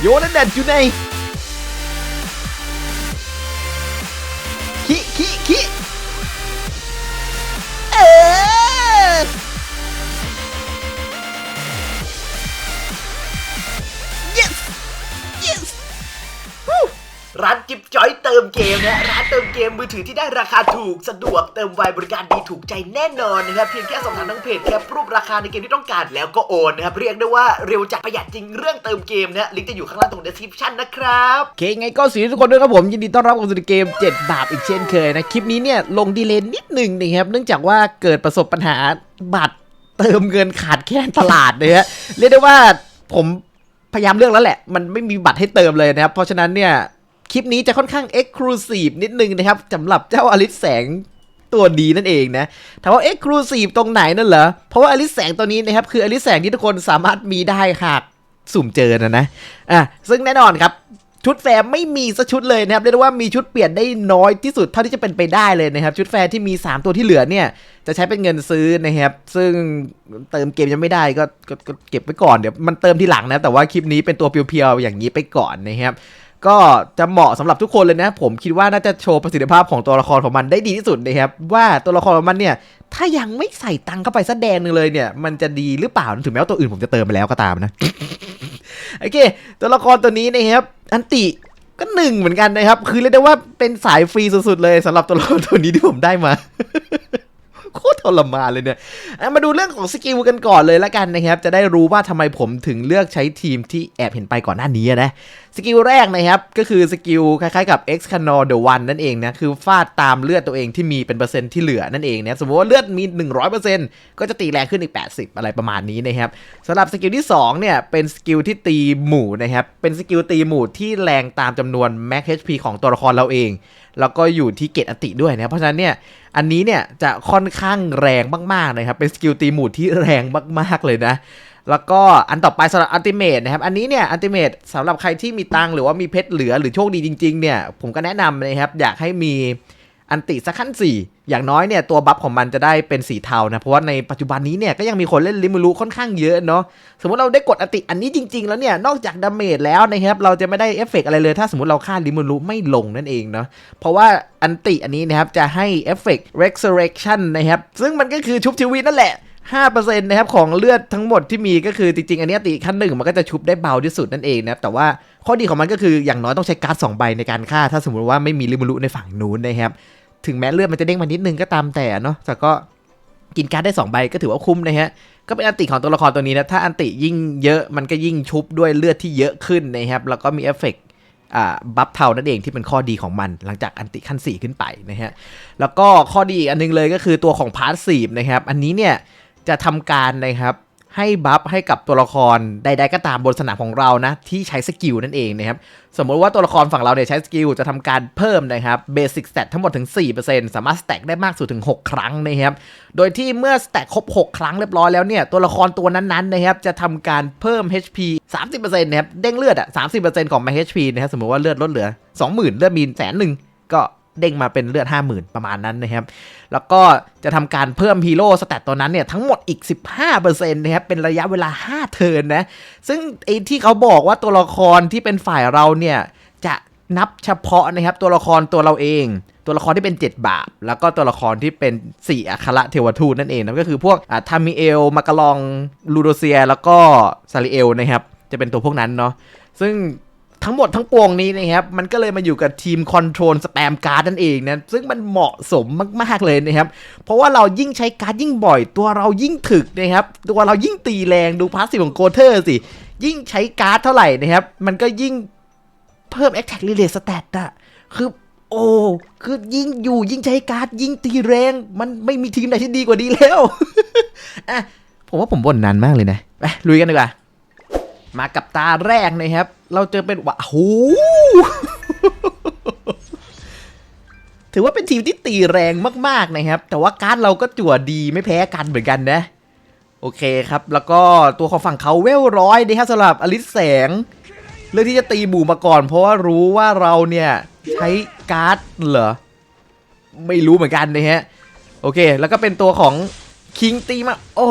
โยนแดดอยู่ในขี้ขี้ขี้เออ ร้านจิบจอยเติมเกมนะร้านเติมเกมมือถือที่ได้ราคาถูกสะดวกเติมไวบริการดีถูกใจแน่นอนนะครับ เพียงแค่สอบถามทั้งเพจแค่รูปราคาในเกมที่ต้องการแล้วก็โอนนะครับเรียกได้ว่าเร็วจัดประหยัดจริงเรื่องเติมเกมนะลิงก์จะอยู่ข้างล่างตรง description นะครับโอเคไงก็สวัสดีทุกคนด้วยครับผมยินดีต้อนรับเข้าสู่เกม 7 บาปอีกเช่นเคยนะคลิปนี้เนี่ยลงดีเลย์นิดหนึ่งนะครับเนื่องจากว่าเกิดประสบปัญหาบัตรเติมเงินขาดแคลนตลาดเลยฮะเรียกได้ว่าผมพยายามเลือกแล้วแหละ มันไม่มีบัตรให้เติมเลยนะครับ เพราะฉะนั้นเนี่ย คลิปนี้จะค่อนข้าง Exclusive นิดนึงนะครับสำหรับเจ้าอลิสแสงตัวดีนั่นเองนะถามว่า Exclusive ตรงไหนนั่นเหรอ เพราะว่าอลิสแสงตัวนี้นะครับคืออลิสแสงที่ทุกคนสามารถมีได้หากสุ่มเจอนะนะ อะ ซึ่งแน่นอนครับชุดแฟร์ไม่มีสักชุดเลยนะครับเรียกได้ว่ามีชุดเปลี่ยนได้น้อยที่สุดเท่าที่จะเป็นไปได้เลยนะครับ ชุดแฟร์ที่มี 3 ตัวที่เหลือเนี่ย จะใช้เป็นเงินซื้อนะครับ ซึ่งเติมเกมยังไม่ได้ก็ก็ก็เก็บไว้ก่อนเดี๋ยวมันเติมทีหลังนะ แต่ว่าคลิปนี้เป็นตัวเพียวๆอย่างนี้ไปก่อนนะครับ ก็จะเหมาะสำหรับทุกคนเลยนะ ผมคิดว่าน่าจะโชว์ประสิทธิภาพของตัวละครของมันได้ดีที่สุดนะครับ ว่าตัวละครของมันเนี่ย ถ้ายังไม่ใส่ตังเข้าไปสักแดงหนึ่งเลยเนี่ย มันจะดีหรือเปล่าถึงแม้ว่าตัวอื่นผมจะเติมไปแล้วก็ตามนะโอเค ตัวละครตัวนี้นะครับ อันติก็หนึ่งเหมือนกันนะครับ คือเรียกได้ว่าเป็นสายฟรีสุดๆเลยสำหรับตัวละครตัวนี้ที่ผมได้มา โคตรทรมานเลยเนี่ยมาดูเรื่องของสกิลกันก่อนเลยละกันนะครับ จะได้รู้ว่าทำไมผมถึงเลือกใช้ทีมที่แอบเห็นไปก่อนหน้านี้นะ สกิลแรกนะครับ ก็คือสกิลคล้ายๆกับ X c a n o the One นั่นเองนะ คือฟาดตามเลือดตัวเองที่มีเป็นเปอร์เซ็นต์ที่เหลือนั่นเองนะสมมติว่าเลือดมี 100%ก็จะตีแรงขึ้นอีก 80 อะไรประมาณนี้นะครับสำหรับสกิลที่2เนี่ยเป็นสกิลที่ตีหมู่นะครับเป็นสกิลตีหมู่ที่แรงตามจำนวน Max HP ของตัวละครเราเอง แล้วก็อยู่ที่เกตอติด้วยนะเพราะฉะนั้นเนี่ยอันนี้เนี่ยจะค่อนข้างแรงมากๆนะครับเป็นสกิลตีหมูดที่แรงมากๆเลยนะแล้วก็อันต่อไปสำหรับอัลติเมทนะครับ อันนี้เนี่ยอัลติเมทสำหรับใครที่มีตังหรือว่ามีเพชรเหลือหรือโชคดีจริงๆเนี่ยผมก็แนะนำนะครับ อยากให้มี อันติสักขั้น 4 อย่างน้อยเนี่ยตัวบัฟของมันจะได้เป็นสีเทานะ เพราะว่าในปัจจุบันนี้เนี่ยก็ยังมีคนเล่นลิมูรุค่อนข้างเยอะเนาะสมมติเราได้กดอันติอันนี้จริง ๆ แล้วเนี่ยนอกจากดาเมจแล้วนะครับเราจะไม่ได้เอฟเฟกต์อะไรเลย ถ้าสมมติเราฆ่าลิมูรุไม่ลงนั่นเองเนาะเพราะว่าอันติอันนี้นะครับจะให้เอฟเฟกต์ resurrection นะครับซึ่งมันก็คือชุบชีวิตนั่นแหละ 5%นะครับของเลือดทั้งหมดที่มีก็คือจริงๆ อันนี้ติขั้นหนึ่งมันก็จะชุบได้เบาที่สุดนั่นเองนะครับแต่ว่าข้อดีของมันก็คืออย่างน้อยต้องใช้การ์ดสองใบในการฆ่า ถ้าสมมติว่าไม่มีลิมูรุในฝั่งนู้นนะครับถึงแม้เลือดมันจะเด้งมานิดนึงก็ตามแต่เนาะแต่ก็กินการ์ดได้2ใบก็ถือว่าคุ้มนะฮะก็เป็นอันติของตัวละครตัวนี้นะถ้าอันติยิ่งเยอะมันก็ยิ่งชุบด้วยเลือดที่เยอะขึ้นนะครับแล้วก็มีเอฟเฟกต์บัฟเทานั่นเองที่เป็นข้อดีของมัน หลังจากอันติขั้น 4 ขึ้นไปนะฮะแล้วก็ข้อดีอีกอันนึงเลยก็คือตัวของพาร์ทซีฟนะครับอันนี้เนี่ย จะทำการนะครับให้บัฟให้กับตัวละครใด ๆ ก็ตามบนสนามของเรานะ ที่ใช้สกิลนั่นเองนะครับ สมมติว่าตัวละครฝั่งเราเนี่ยใช้สกิลจะทำการเพิ่มนะครับเบสิกส t ตทั้งหมดถึง 4%สามารถสแต็กได้มากสุดถึง 6 ครั้งนะครับ โดยที่เมื่อสแต็กครบ 6 ครั้งเรียบร้อยแล้วเนี่ย ตัวละครตัวนั้นๆนะครับจะทำการเพิ่ม HP 30%นะครับเด้งเลือดอะ30%ของ my HP นะครับสมมติว่าเลือดลดเหลือ 20,000เลือดมีแสนหนึ่งก็ เด้งมาเป็นเลือด 50,000 ประมาณนั้นนะครับ แล้วก็จะทำการเพิ่มฮีโร่สแตตตัวนั้นเนี่ยทั้งหมดอีก 15%นะครับ เป็นระยะเวลา 5 เทิร์นนะ ซึ่งไอ้ที่เขาบอกว่าตัวละครที่เป็นฝ่ายเราเนี่ย จะนับเฉพาะนะครับตัวละครตัวเราเอง ตัวละครที่เป็น 7 บาป แล้วก็ตัวละครที่เป็น 4 อัคระเทวทูตนั่นเองนะก็คือพวกทามิเอลมากลองลูโดเซีย แล้วก็ซาริเอลนะครับจะเป็นตัวพวกนั้นเนาะซึ่ง ทั้งหมดทั้งปวงนี้นะครับ มันก็เลยมาอยู่กับทีมคอนโทรลสแปมการ์ดนั่นเองนะ ซึ่งมันเหมาะสมมาก ๆ เลยนะครับ เพราะว่าเรายิ่งใช้การ์ดยิ่งบ่อย ตัวเรายิ่งถึกนะครับ ตัวเรายิ่งตีแรงดูพาสซีฟของโกเทอร์สิ ยิ่งใช้การ์ดเท่าไหร่นะครับ มันก็ยิ่งเพิ่ม Attack Relate Stat อะคือโอ้คือยิ่งอยู่ยิ่งใช้การ์ดยิ่งตีแรง มันไม่มีทีมไหนที่ดีกว่านี้แล้วอะผมว่าผมบ่นนานมากเลยนะไปลุยกันดีกว่า มากับตาแรกนะครับ เราเจอเป็นวะโหถือว่าเป็นทีมที่ตีแรงมากๆนะครับ แต่ว่าการ์ดเราก็จั่วดีไม่แพ้กันเหมือนกันนะ โอเคครับ แล้วก็ตัวของฝั่งเขาเวลร้อยนะครับสำหรับอลิสแสงเลือกที่จะตีบูมาก่อน เพราะว่ารู้ว่าเราเนี่ยใช้การ์ดเหรอ ไม่รู้เหมือนกันนะฮะ โอเค แล้วก็เป็นตัวของคิงตีมา โอ้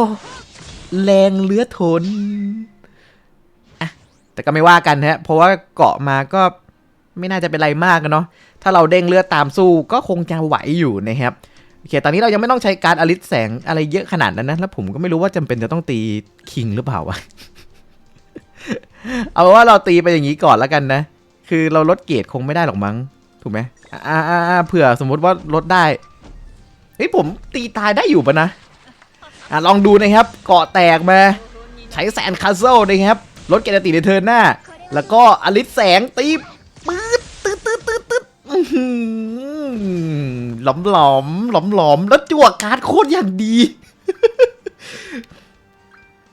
แรงเลือทน แต่ก็ไม่ว่ากันฮะ เพราะว่าเกาะมาก็ไม่น่าจะเป็นไรมากอะเนาะ ถ้าเราเด้งเลือดตามสู้ก็คงจะไหวอยู่นะครับ โอเค ตอนนี้เรายังไม่ต้องใช้การอลิสแสงอะไรเยอะขนาดนั้นนะ แล้วผมก็ไม่รู้ว่าจำเป็นจะต้องตีคิงหรือเปล่าวะ เอาว่าเราตีไปอย่างนี้ก่อนแล้วกันนะ คือเราลดเกรดคงไม่ได้หรอกมั้ง ถูกไหมอ่าอ่าเผื่อสมมติว่าลดได้ เฮ้ยผมตีตายได้อยู่ปะนะ อะลองดูนะครับ เกาะแตกมา ใช้แสนคาสเซิลนะครับ ลดเกรดตีในเทิร์นหน้า แล้วก็อลิสแสงตีปื๊ดตืดตืดตืดตืดอื้อหือหลอมหลอมหลอมหลอมแล้วจั่วการ์ดโคตรอย่างดี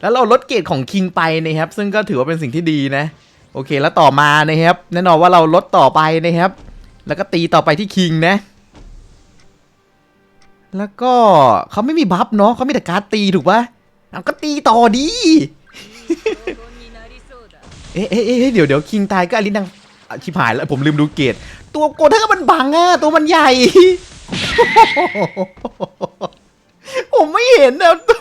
แล้วเราลดเกรดของคิงไปนะครับ ซึ่งก็ถือว่าเป็นสิ่งที่ดีนะ โอเคแล้วต่อมานะครับ แน่นอนว่าเราลดต่อไปนะครับ แล้วก็ตีต่อไปที่คิงนะ แล้วก็เขาไม่มีบัฟเนาะเขามีแต่การ์ดตีถูกปะเอาก็ตีต่อดี เอ๊ะเอ๊ะเอ๊ะเดี๋ยวเดี๋ยวคิงตายก็อลินดังชิบหายแล้วผมลืมดูเกตตัวโกเทอร์มันบังอะตัวมันใหญ่ ผมไม่เห็นนะโถ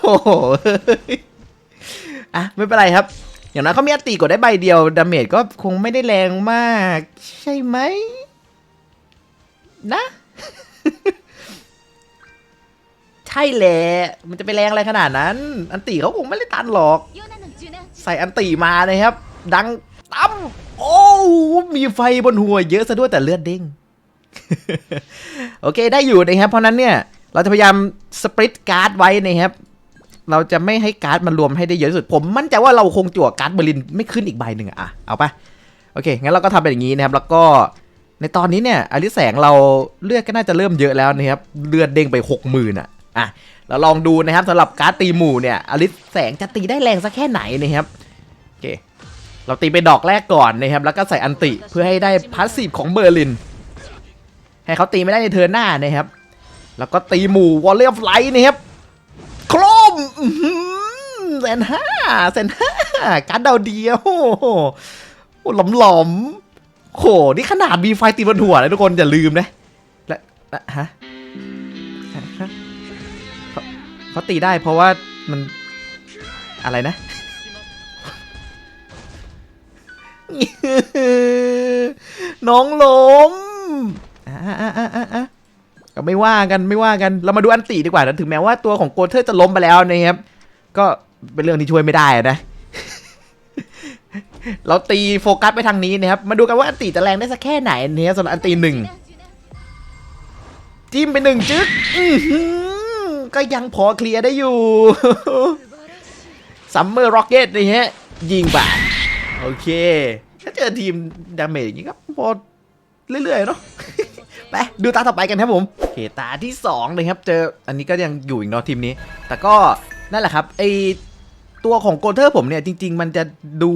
อะไม่เป็นไรครับ อย่างน้อยเขามีอติกดได้ใบเดียวดาเมจก็คงไม่ได้แรงมาก ใช่ไหม นะ ใช่แหละมันจะไปแรงอะไรขนาดนั้น อันติเขาคงไม่ได้ตันหรอก ใส่อันติมานะครับ ดังตั้มโอ้มีไฟบนหัวเยอะซะด้วยแต่เลือดเด้งโอเคได้อยู่นะครับเพราะนั้นเนี่ยเราจะพยายามสปริตการ์ดไว้นะครับเราจะไม่ให้การ์ดมันรวมให้ได้เยอะที่สุดผมมั่นใจว่าเราคงจั่วการ์ดเบอร์ลินไม่ขึ้นอีกใบหนึ่งอะเอาปะโอเคงั้นเราก็ทำเป็นอย่างนี้นะครับ แล้วก็ในตอนนี้เนี่ยอลิแสงเราเลือดก็น่าจะเริ่มเยอะแล้วนะครับเลือดเด้งไปหกหมื่นอะอะเราลองดูนะครับสำหรับการ์ดตีหมู่เนี่ยอลิแสงจะตีได้แรงสักแค่ไหนนะครับโอเค เราตีไปดอกแรกก่อนนะครับ แล้วก็ใส่อันติเพื่อให้ได้พาสซีฟของเบอร์ลิน ให้เขาตีไม่ได้ในเทิร์นหน้านะครับ แล้วก็ตีหมู่วอลเลย์ออฟไลท์นะครับโครมอื้อหือแสนห้าแสนห้าการเดาเดียวโอ้หหลอมหลอมๆโหนี่ขนาดมีไฟตีบนหัวเลยทุกคนอย่าลืมนะและและฮะเขาตีได้เพราะว่ามันอะไรนะ น้องล้มอะอะอะอะอะก็ไม่ว่ากันไม่ว่ากันเรามาดูอันติดีกว่านะถึงแม้ว่าตัวของโกเทอร์จะล้มไปแล้วนะครับ ก็เป็นเรื่องที่ช่วยไม่ได้นะ เราตีโฟกัสไปทางนี้นะครับ มาดูกันว่าอันติจะแรงได้สักแค่ไหนเนี่ยสำหรับอันติหนึ่งจิ้มไปหนึ่งจึ๊กก็ยังพอเคลียร์ได้อยู่ซัมเมอร์ร็อกเก็ตนี่ฮะยิงไปโอเค ถ้าเจอทีมดาเมจอย่างนี้ก็พอเรื่อยๆเนาะไปดูตาต่อไปกันครับผมโอเคตาที่2เลยครับเจออันนี้ก็ยังอยู่อีกเนาะทีมนี้ แต่ก็นั่นแหละครับไอตัวของโกเทอร์ผมเนี่ยจริง ๆ มันจะดู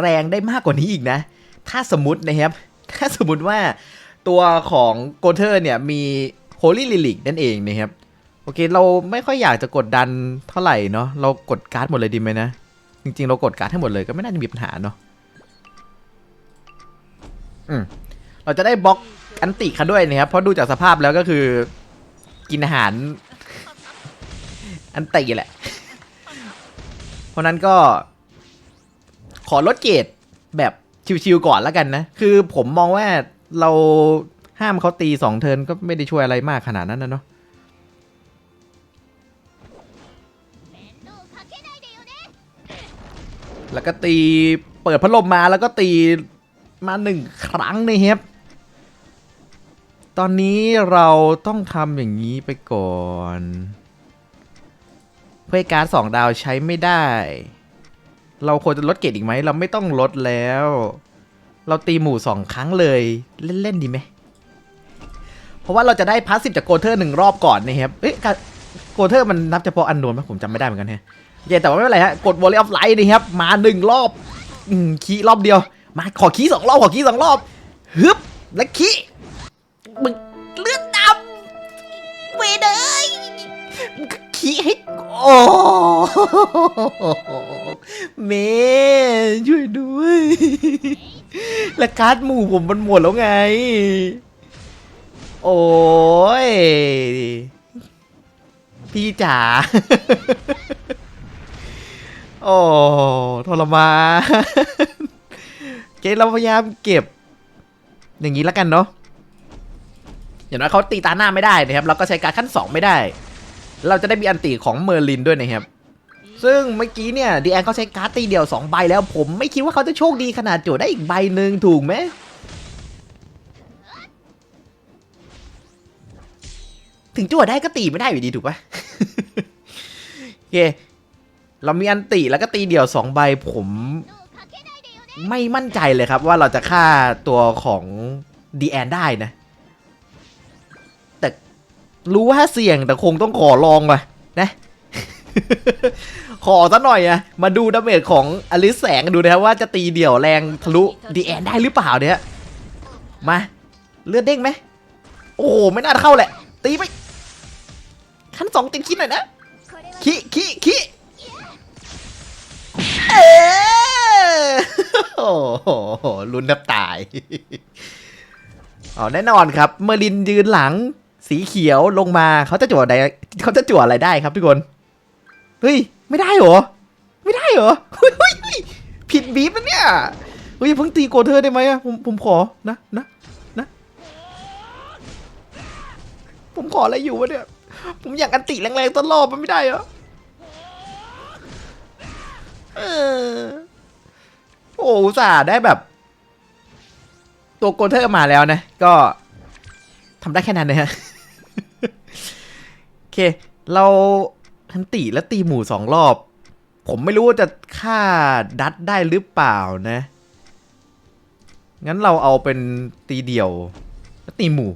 แรงได้มากกว่านี้อีกนะ ถ้าสมมตินะครับ ถ้าสมมติว่าตัวของโกเทอร์เนี่ยมีโฮลี่ลิลิกนั่นเองนะครับ โอเคเราไม่ค่อยอยากจะกดดันเท่าไหร่เนาะเรากดการ์ดหมดเลยดีไหมนะ จริง ๆ เรากดการ์ดให้หมดเลยก็ไม่น่าจะมีปัญหาเนาะ อืมเราจะได้บล็อกอันติเขาด้วยนะครับเพราะดูจากสภาพแล้วก็คือ กินอาหาร อันติแหละ เพราะนั้นก็ ขอลดเกรดแบบชิวๆก่อนแล้วกันนะ คือผมมองว่าเราห้ามเขาตีสองเทินก็ไม่ได้ช่วยอะไรมากขนาดนั้นนะเนาะแล้วก็ตีเปิดพัดลมมาแล้วก็ตี มาหนึ่งครั้งนะครับ ตอนนี้เราต้องทำอย่างนี้ไปก่อน เพื่อการ์ดสองดาวใช้ไม่ได้ เราควรจะลดเกรดอีกไหม เราไม่ต้องลดแล้ว เราตีหมู่สองครั้งเลย เล่น ๆ ดีไหม เพราะว่าเราจะได้พาสซีฟจากโกเทอร์หนึ่งรอบก่อนนะครับ เอ๊ะโกเทอร์มันนับเฉพาะอันโนนไหมผมจำไม่ได้เหมือนกันฮะเย่แต่ว่าไม่เป็นไรฮะ กด volley of light นี่ครับ มาหนึ่งรอบอืมคีรอบเดียว มาขอคีย์สองรอบขอคีย์สองรอบฮึบและคีย์มึงเลือดดำเวเดยมึงก็คีย์ให้โอ้เมช่วยด้วยและการ์ดหมู่ผมมันหมดแล้วไง โอ้ยพี่จ๋า โอ้ทรมาน เราพยายามเก็บ อย่างนี้แล้วกันเนาะอย่างน้อยเขาตีตาหน้าไม่ได้นะครับ เราก็ใช้การดขั้น 2 ไม่ได้ เราจะได้มีอันตีของเมอร์ลินด้วยนะครับ ซึ่งเมื่อกี้เนี่ยดีแอนเขาใช้การ์ดตีเดียว 2 ใบแล้ว ผมไม่คิดว่าเขาจะโชคดีขนาดโจทย์ได้อีกใบหนึ่งถูกไหมถึงจั่วได้ก็ตีไม่ได้อยู่ดีถูกปะโอเค เรามีอันติแล้วก็ตีเดี่ยวสองใบผม ไม่มั่นใจเลยครับว่าเราจะฆ่าตัวของดีแอนได้นะ แต่รู้ว่าเสี่ยงแต่คงต้องขอลองว่ะนะ ขอซะหน่อยอะมาดูดาเมจของอลิสแสงดูนะครับว่าจะตีเดี่ยวแรงทะลุดีแอนได้หรือเปล่าเนี่ย มาเลือดเด้งไหม โอ้โหไม่น่าจะเข้าแหละ ตีไป ขั้นสองติดคิดหน่อยนะ คิคิคิเออ โอ้โหลุ้นแทบตายอ๋อแน่นอนครับ เมอร์ลินยืนหลัง สีเขียวลงมาเขาจะจั่วอะไรเขาจะจั่วอะไรได้ครับทุกคนเฮ้ยไม่ได้เหรอไม่ได้เหรอเฮ้ยเฮ้ยผิดบีบนเนี่ยเฮ้ยเพิ่งตีโกรธเธอได้ไหมอะผมผมขอนะนะนะผมขออะไรอยู่วะเนี่ยผมอยากอันติแรงๆตลอดมันไม่ได้เหรอเออ โอ้อุตส่าห์ได้แบบ ตัวโกเทอร์มาแล้วนะ ก็ทำได้แค่นั้นนะฮะโอเค เราอันติและตีหมู่สองรอบ ผมไม่รู้ว่าจะฆ่าดัดได้หรือเปล่านะ งั้นเราเอาเป็นตีเดี่ยว และตีหมู่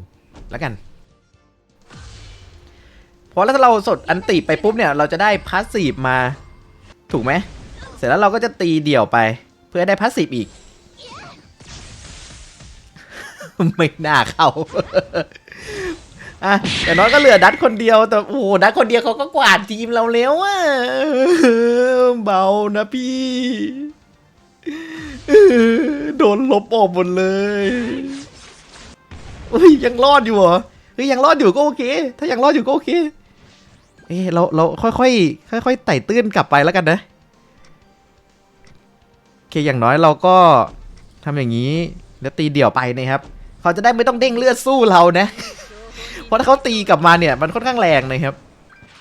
แล้วกันเพราะถ้าเราสดอันติไปปุ๊บเนี่ย เราจะได้พาสซีฟมา ถูกไหม เสร็จแล้วเราก็จะตีเดี่ยวไป เพื่อได้พาสซีฟอีก ไม่น่าเข้าอะแต่น้อยก็เหลือดัดคนเดียวแต่โอ้โหดัดคนเดียวเขาก็กวาดทีมเราแล้วอะเบานะพี่โดนลบออกหมดเลยเฮ้ยยังรอดอยู่เหรอเฮ้ยยังรอดอยู่ก็โอเค ถ้ายังรอดอยู่ก็โอเค เอ้เราเราค่อยๆค่อยๆไต่ตื้นกลับไปแล้วกันนะ เคอย่างน้อยเราก็ทำอย่างนี้แล้วตีเดี่ยวไปนะครับเขาจะได้ไม่ต้องเด้งเลือดสู้เรานะ เพราะถ้าเขาตีกลับมาเนี่ยมันค่อนข้างแรงนะครับ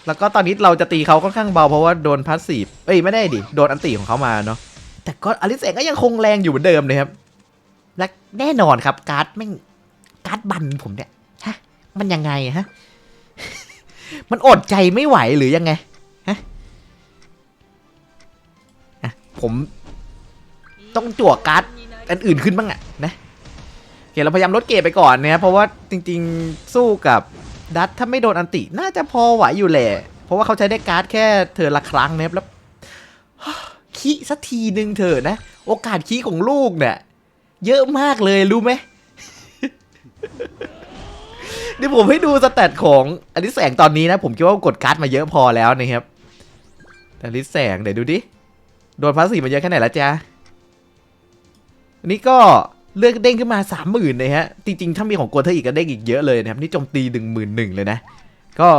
แล้วก็ตอนนี้เราจะตีเขาค่อนข้างเบาเพราะว่าโดนพาสซีฟเอ้ยไม่ได้ดิโดนอันตีของเขามาเนาะแต่ก็อลิสเองก็ยังคงแรงอยู่เหมือนเดิมเลยครับและแน่นอนครับการ์ดแม่การ์ดบันผมเนี่ยฮะมันยังไงฮะมันอดใจไม่ไหวหรือยังไงฮะผม ต้องจั่วการ์ดอันอื่นขึ้นบ้างอะนะโอเคเราพยายามลดเกรดไปก่อนนะเพราะว่าจริงๆสู้กับดัตถ้าไม่โดนอันติน่าจะพอไหวอยู่แหละ เพราะว่าเขาใช้ได้การ์ดแค่เธอละครั้งนะครับแล้วขี้สักทีหนึ่งเถอะนะ โอกาสขี้ของลูกเนี่ยเยอะมากเลยรู้ไหมเดี๋ยวผมให้ดูสแตทของอลิสแสงตอนนี้นะ ผมคิดว่ากดการ์ดมาเยอะพอแล้วนะครับแต่อลิสแสงเดี๋ยวดูดิ โดนพาสซีมาเยอะแค่ไหนแล้วจ๊ะ อันนี้ก็เลือกเด้งขึ้นมาสามหมื่นเลยฮะ จริงๆ ถ้ามีของโกเทออีกก็เด้งอีกเยอะเลยนะครับ นี่โจมตีหนึ่งหมื่นหนึ่งเลยนะ ก็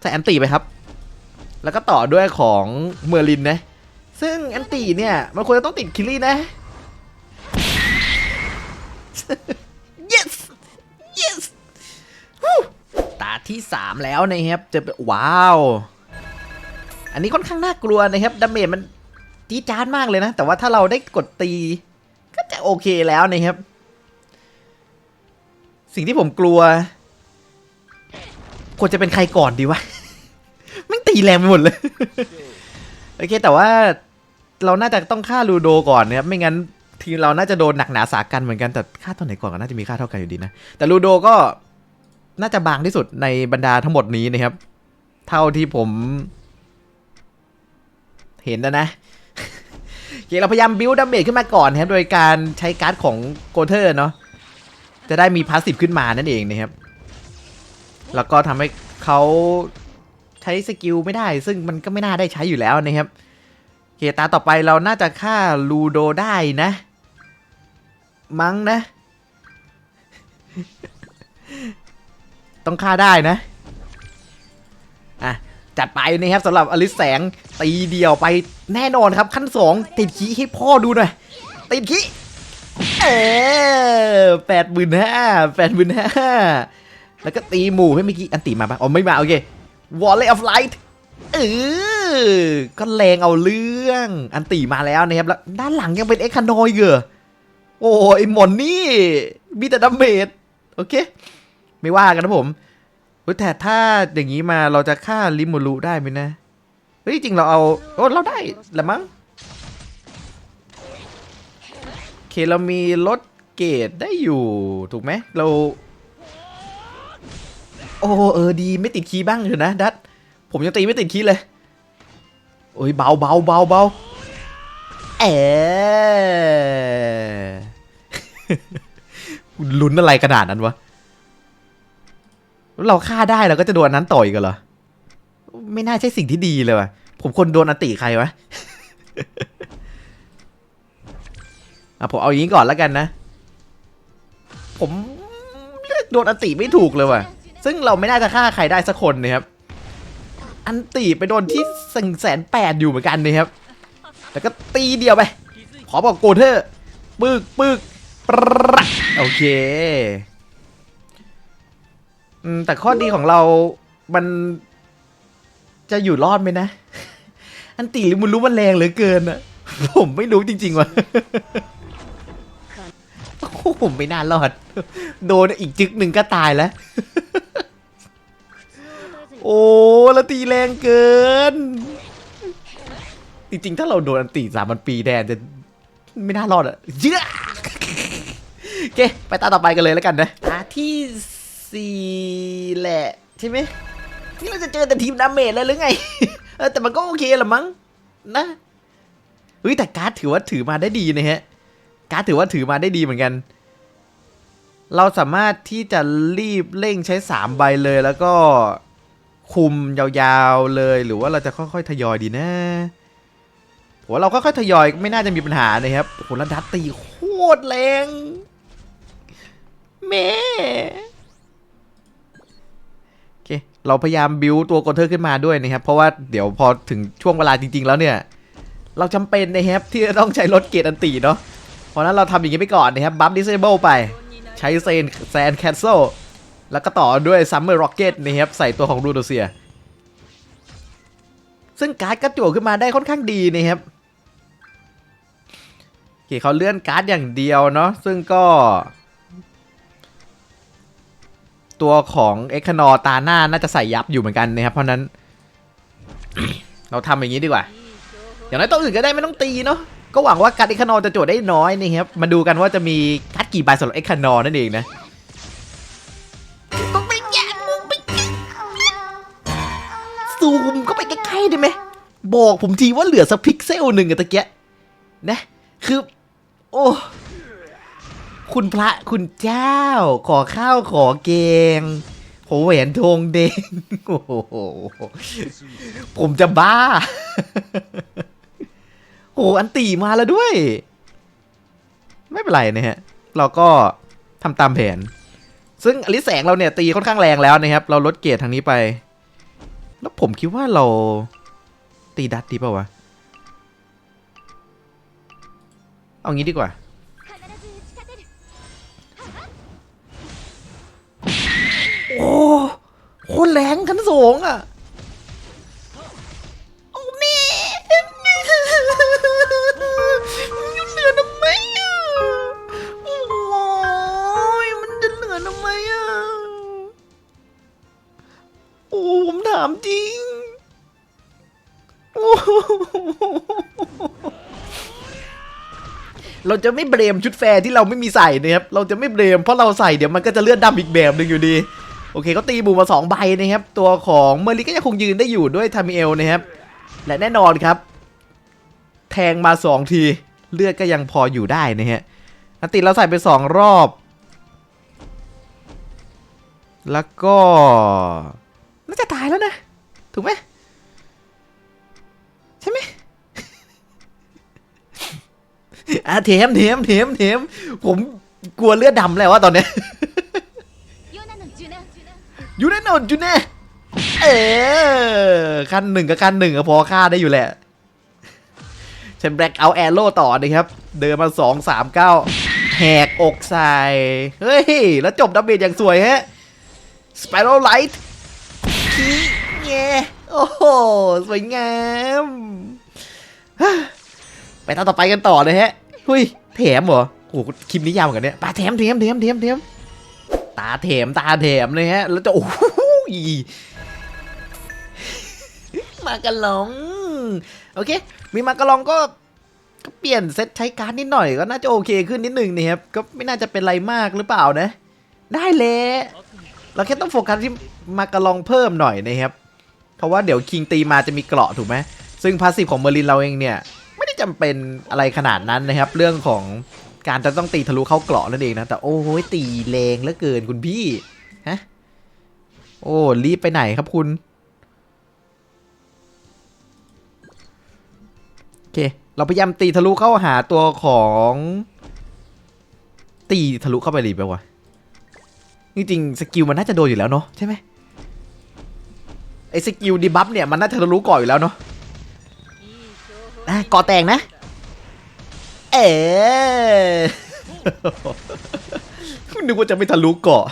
ใส่แอนตี้ไปครับ แล้วก็ต่อด้วยของเมอร์ลินนะ ซึ่งแอนตี้เนี่ย มันควรจะต้องติดคิลลี่นะ yes yes ตาที่ 3 แล้วนะครับเจะว้าว อันนี้ค่อนข้างน่ากลัวนะครับ ดาเมจมัน จี๊ดจ๊าดมากเลยนะ แต่ว่าถ้าเราได้กดตี ก็จะโอเคแล้วนะครับ สิ่งที่ผมกลัวควรจะเป็นใครก่อนดีวะ ไม่ตีแรงไปหมดเลย โอเค แต่ว่าเราน่าจะต้องฆ่าลูโดก่อนนะครับ ไม่งั้นทีมเราน่าจะโดนหนักหนาสากันเหมือนกัน แต่ฆ่าตัวไหนก่อนก็น่าจะมีค่าเท่ากันอยู่ดีนะ แต่ลูโดก็น่าจะบางที่สุดในบรรดาทั้งหมดนี้นะครับ เท่าที่ผม เห็นนะนะ เคเราพยายามบิวดาเมจขึ้นมาก่อนนะครับ โดยการใช้การ์ดของโกเทอร์เนาะ จะได้มีพาสซีฟขึ้นมานั่นเองนะครับ แล้วก็ทำให้เขาใช้สกิลไม่ได้ ซึ่งมันก็ไม่น่าได้ใช้อยู่แล้วนะครับเคตาต่อไปเราน่าจะฆ่าลูโดได้นะ มั้งนะ ต้องฆ่าได้นะ จัดไปนะครับสำหรับอลิสแสงตีเดียวไปแน่นอนครับขั้นสองติดขี้ให้พ่อดูหน่อย ติดขี้เออแปดหมื่นห้าแปดหมื่นห้าแล้วก็ตีหมู่ให้เมื่อกี้อันตีมาปะอ๋อไม่มาโอเควอลเลย์ออฟไลท์เออก็แรงเอาเรื่องอันตีมาแล้วนะครับแล้วด้านหลังยังเป็นเอ็กคานอยเหรอโอ้ยหมอนนี่มีแต่ดัมเมจโอเค ไม่ว่ากันนะผม แต่ถ้าอย่างนี้มาเราจะฆ่าลิมูรุได้ไหมนะ เฮ้ย จริงเราเอา โอ้ เราได้แหละมั้งโอเคเรามีลดเกรดได้อยู่ ถูกไหมเรา โอ้เออดีไม่ติดคีย์บ้างเถอะนะ ดัด ผมยังตีไม่ติดคีย์เลยโอ้ยเบาเบาเบาเบาเออลุ้นอะไรขนาดนั้นวะ เราฆ่าได้เราก็จะโดนอันนั้นต่อยกันเหรอ ไม่น่าใช่สิ่งที่ดีเลยว่ะ ผมคนโดนอันติใครวะ อะผมเอาอย่างนี้ก่อนแล้วกันนะ ผมเลือกโดนอันติไม่ถูกเลยว่ะ ซึ่งเราไม่น่าจะฆ่าใครได้สักคนนะครับ อันติไปโดนที่สังแสนแปดอยู่เหมือนกันนะครับแล้วก็ตีเดียวไป ขอบอกโกเทอร์ปึกปึกปรักโอเค อืมแต่ข้อดีของเรา มันจะอยู่รอดไหมนะ อันตีลิมุนรู้มันแรงเหลือเกินอะผมไม่รู้จริงๆว่ะโอ้โหผมไม่น่ารอด โดนอีกจึกหนึ่งก็ตายแล้ว โอ้แล้วตีแรงเกิน จริงๆ ถ้าเราโดนอันตีสามพันปีแดนจะไม่น่ารอดอะเยอะโอเค ไปตาต่อไปกันเลยแล้วกันนะตาที่ สี่แหละ ใช่ไหมที่เราจะเจอแต่ทีมดาเมจเลยหรือไง เออแต่มันก็โอเคละมั้งนะเฮ้ยแต่การ์ดถือว่าถือมาได้ดีนะฮะ การ์ดถือว่าถือมาได้ดีเหมือนกัน เราสามารถที่จะรีบเร่งใช้สามใบเลยแล้วก็คุมยาวๆเลยหรือว่าเราจะค่อยๆทยอยดีนะผมว่าเราค่อยๆทยอยไม่น่าจะมีปัญหานะครับโหแล้วดัตตีโคตรแรงแม่ เราพยายามบิวตัวกเทอร์ขึ้นมาด้วยนะครับ เพราะว่าเดี๋ยวพอถึงช่วงเวลาจริง ๆ แล้วเนี่ย เราจำเป็นนะครับที่จะต้องใช้รถเกียร์อันตีเนาะเพราะนั้นเราทำอย่างนี้ไปก่อนนะครับบัฟดิสเซเบิลไป ใช้เซนแซนแคนเซลแล้วก็ต่อด้วยซัมเมอร์ร็อกเก็ตนะครับใส่ตัวของรูโดเซีย ซึ่งการ์ดกระจั่วขึ้นมาได้ค่อนข้างดีนะครับโอเคเขาเลื่อนการ์ดอย่างเดียวเนาะซึ่งก็ ตัวของเอ็กคนอตาหน้าน่าจะใส่ยับอยู่เหมือนกันนะครับ เพราะนั้น เราทำอย่างนี้ดีกว่า อย่างน้อยตัวอื่นก็ได้ไม่ต้องตีเนาะก็หวังว่าการ์ดเอ็กคนอจะโจทย์ได้น้อยนะครับมาดูกันว่าจะมีการ์ดกี่ใบสำหรับเอ็กคนอนั่นเองนะซูมก็ไปใกล้ๆได้ไหมบอกผมทีว่าเหลือสักพิกเซลหนึ่งอะตะเกียนะคือ โอ้ คุณพระคุณเจ้า ขอข้าวขอเกงขอแหวนทงแดงโอ้โหผมจะบ้า โอ้อันตีมาแล้วด้วย ไม่เป็นไรนะฮะ เราก็ทำตามแผน ซึ่งอลิแสงเราเนี่ยตีค่อนข้างแรงแล้วนะครับ เราลดเกียรทางนี้ไป แล้วผมคิดว่าเราตีดัตดีเปล่าวะ เอางี้ดีกว่า โอ้โคตรแรงขั้นสูงอะโอ้แม่แม่มันเหลือทำไมอะโอ้ยมันจะเหลือทำไมอะโอ้ผมถามจริงโอ้เราจะไม่เบรมชุดแฟร์ที่เราไม่มีใส่นะครับ เราจะไม่เบรมเพราะเราใส่เดี๋ยวมันก็จะเลือดดำอีกแบบหนึ่งอยู่ดี โอเคเขาตีบูมาสองใบนะครับ ตัวของเมอร์ลิก็ยังคงยืนได้อยู่ด้วยทามิเอลนะครับ และแน่นอนครับ แทงมาสองที เลือดก็ยังพออยู่ได้นะฮะอันติเราใส่ไปสองรอบ แล้วก็น่าจะตายแล้วนะ ถูกไหมใช่ไหมอะเทมเทมเทมเทมผมกลัวเลือดดำแล้วว่าตอนเนี้ย อยู่แน่นอนอยู่แน่เออขั้นหนึ่งกับขั้นหนึ่งก็พอฆ่าได้อยู่แหละใช้แบล็กเอาแอโร่ต่อนะครับ เดินมาสองสามเก้าแหกอกใส่เฮ้ย แล้วจบดับเบิลอย่างสวยฮะสไปรัลไลท์ขี้แงโอ้โห สวยงาม ไปตอต่อไปกันต่อเลยฮะเฮ้ย แถมเหรอ โอ้โห คลิปนี้ยาวเหมือนกันเนี่ยปาแถมแถมแถมแถมแถม ตาแถมตาแถมเลยฮะ แล้วจะโอ้โหมากระลอง โอเค มีมากระลองก็ก็เปลี่ยนเซตใช้การดนิดหน่อยก็น่าจะโอเคขึ้นนิดหนึ่งนะครับ ก็ไม่น่าจะเป็นไรมากหรือเปล่านะ ได้เลยเราแค่ต้องโฟกัสที่มากระลองเพิ่มหน่อยนะครับ เพราะว่าเดี๋ยวคิงตีมาจะมีเกราะถูกไหมซึ่งพาสซีฟของเมอร์ลินเราเองเนี่ย ไม่ได้จำเป็นอะไรขนาดนั้นนะครับ เรื่องของ การจะต้องตีทะลุเข้าเกราะนั่นเองนะ แต่โอ้ยตีแรงเหลือเกินคุณพี่ ฮะ โอ้รีบไปไหนครับคุณ โอเค เราพยายามตีทะลุเข้าหาตัวของ ตีทะลุเข้าไปดีไปวะจริงๆสกิลมันน่าจะโดนอยู่แล้วเนาะใช่ไหมไอ้สกิลดีบัฟเนี่ยมันน่าจะทะลุก่อนอยู่แล้วเนาะอะก่อแตงนะ เอ๋นึกว่าจะไม่ทะลุเกาะ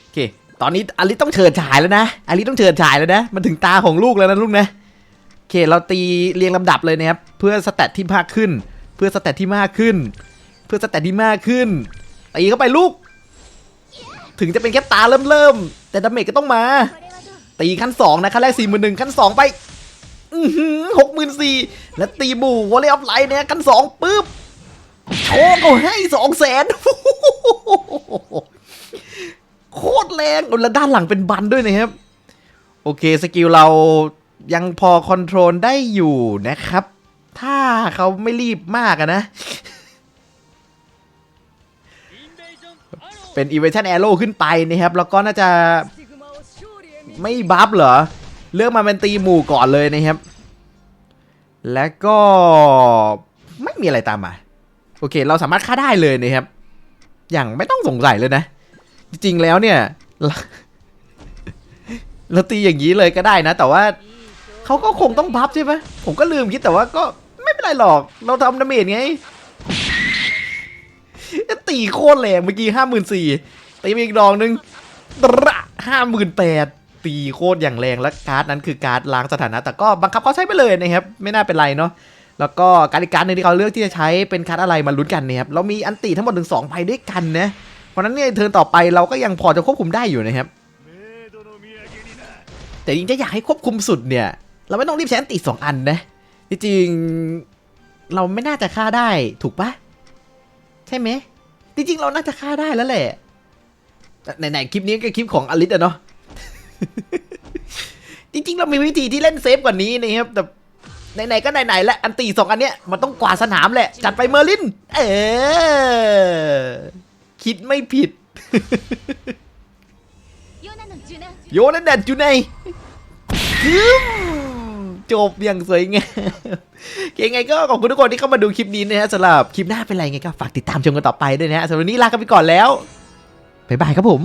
โอเค ตอนนี้อลิต้องเฉิดฉายแล้วนะอลิต้องเฉิดฉายแล้วนะ มันถึงตาของลูกแล้วนะลูกนะโอเค เราตีเรียงลำดับเลยนะครับ เพื่อสแตทที่มากขึ้น เพื่อสแตทที่มากขึ้น เพื่อสแตทที่มากขึ้นตีเข้าไปลูก ถึงจะเป็นแค่ตาเริ่มเริ่มๆแต่ดาเมจก็ต้องมา ตีขั้นสองนะขั้นแรกสี่หมื่นหนึ่งขั้นสองไปหกหมื่นสี่แล้วตีบูวอลเลย์ออฟไลน์เนี่ยขั้นสองปุ๊บโชว์เขาให้สองแสนโคตรแรงแล้วด้านหลังเป็นบันด้วยนะครับ โอเคสกิลเรายังพอคอนโทรลได้อยู่นะครับ ถ้าเขาไม่รีบมากนะ เป็น e v a s i o n Arrow ขึ้นไปนะครับ แล้วก็น่าจะไม่บัฟเหรอ เลือกมาเป็นตีหมู่ก่อนเลยนะครับ และก็ไม่มีอะไรตามมา โอเค เราสามารถฆ่าได้เลยนะครับ อย่างไม่ต้องสงสัยเลยนะ จริงๆแล้วเนี่ย เราเราตีอย่างนี้เลยก็ได้นะ แต่ว่าเขาก็คงต้องบัฟใช่ไหมผมก็ลืมคิดแต่ว่าก็ไม่เป็นไรหรอก เราทำดาเมจไง ตีโคตรแรงเมื่อกี้ห้าหมื่นสี่ตีไปอีกดอกหนึ่งห้าหมื่นแปดตีโคตรอย่างแรงและการ์ดนั้นคือการ์ดล้างสถานะ แต่ก็บังคับเขาใช้ไปเลยนะครับ ไม่น่าเป็นไรเนาะแล้วก็การดอีกการ์ดหนึ่งที่เขาเลือกที่จะใช้เป็นการ์ดอะไรมาลุ้นกันนะครับเรามีอันติทั้งหมดถึงสองใบด้วยกันนะเพราะนั้นเนี่ยเทิร์นต่อไปเราก็ยังพอจะควบคุมได้อยู่นะครับแต่จริงจะอยากให้ควบคุมสุดเนี่ย เราไม่ต้องรีบใช้อันติสองอันนะจริงเราไม่น่าจะฆ่าได้ถูกปะ ช่ไหมจริงๆเราน่าจะฆ่าได้แล้วแหละแต่ไหนๆคลิปนี้ก็คลิปของอลิสอะเนาะจริงๆ เรามีวิธีที่เล่นเซฟกว่านี้นะครับแต่ไหนๆก็ไหนๆแล้วอันตีสองอันเนี้ยมันต้องกวาดสนามแหละ จัดไปเมอร์ลิน เออคิดไม่ผิด โยนนแดดอยู่ในฮึม จบอย่างสวยงามยังไงก็ขอบคุณทุกคนที่เข้ามาดูคลิปนี้นะฮะสำหรับคลิปหน้าเป็นไรไงก็ฝากติดตามชมกันต่อไปด้วยนะฮะสำหรับวันนี้ลากันไปก่อนแล้วบ๊ายบายครับผม